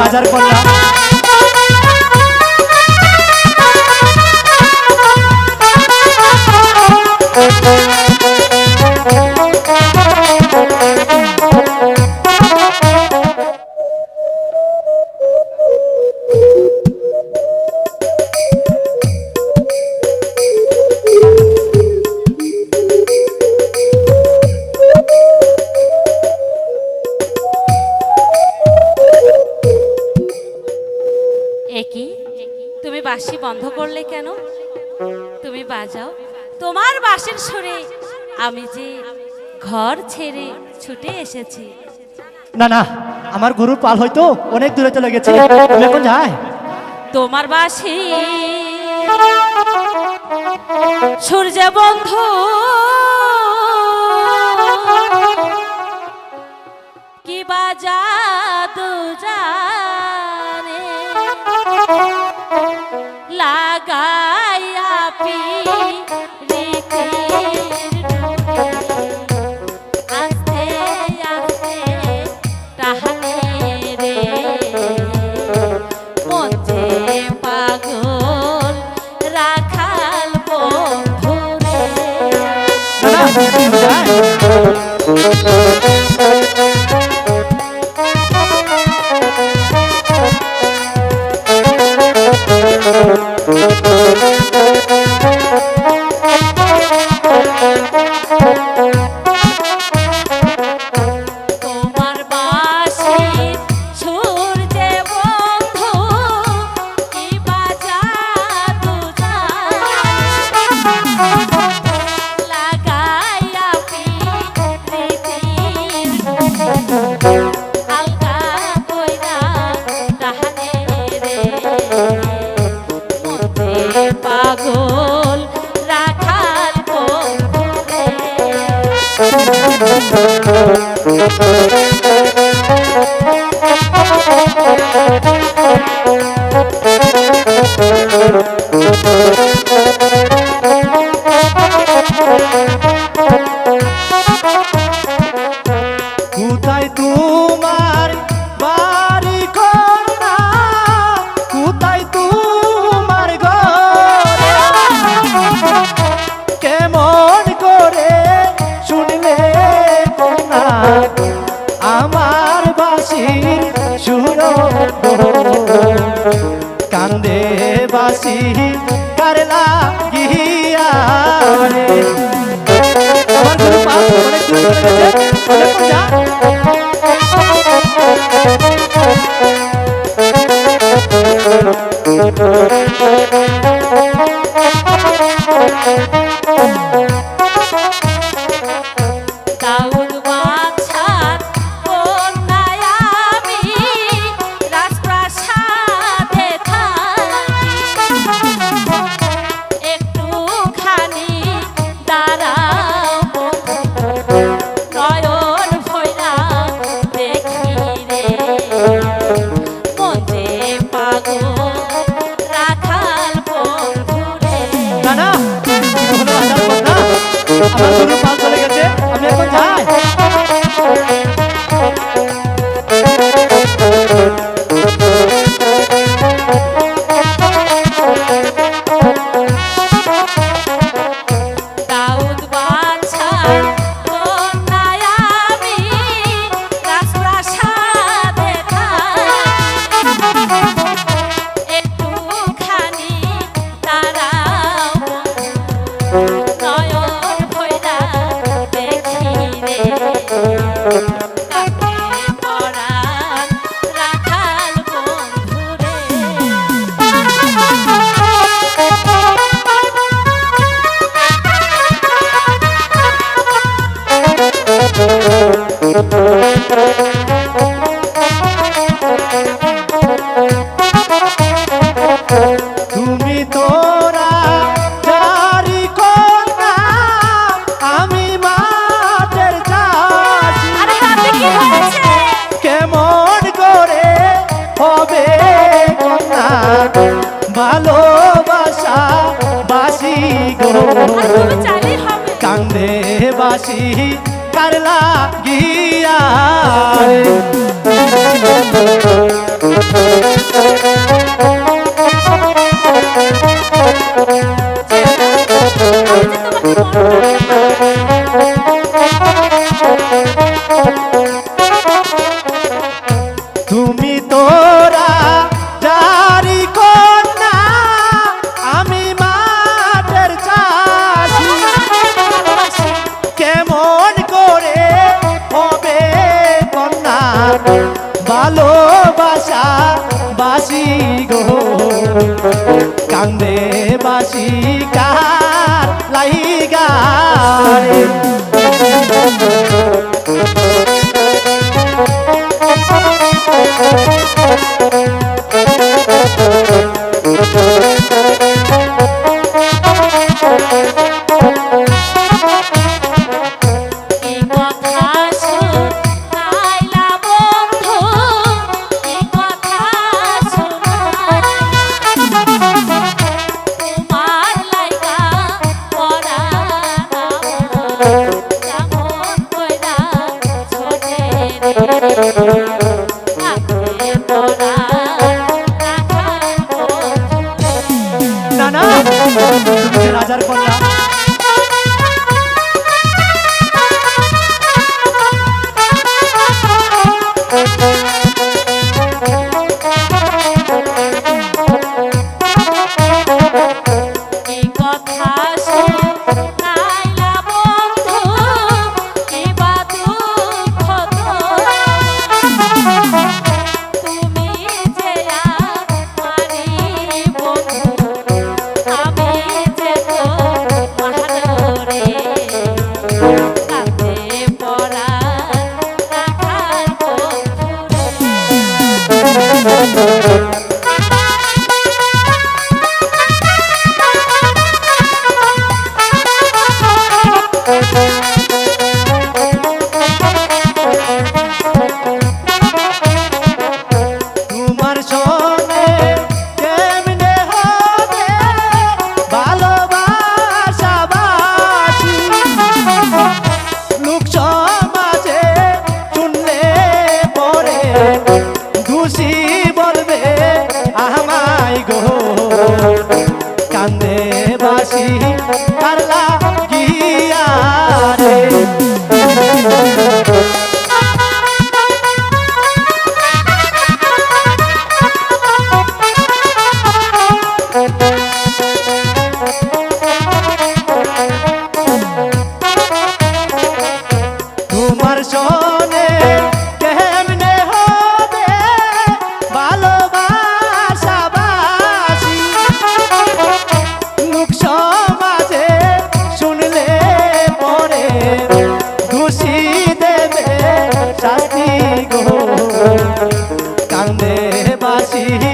রাজার কন্যা। একই তুমি বাঁশি বন্ধ করলে কেন? তুমি বাজাও। তোমার বাঁশির সুরে আমি যে ঘর ছেড়ে ছুটে এসেছি। না না আমার গরুর পাল হয়তো অনেক দূরে চলে গেছে। তুমি এখন যাই তোমার বাঁশি সূর্য বন্ধু। কি বাজা দু লাগাইয়া পি আস্তে আস্তে টাহানে রে মঞ্চে পাগল রাখাল বন্ধুরে। না বাসি কারলা গিয়া রে আমার গুরু পাপ অনেক দূর চলে বাসি কারলা বাসি কার see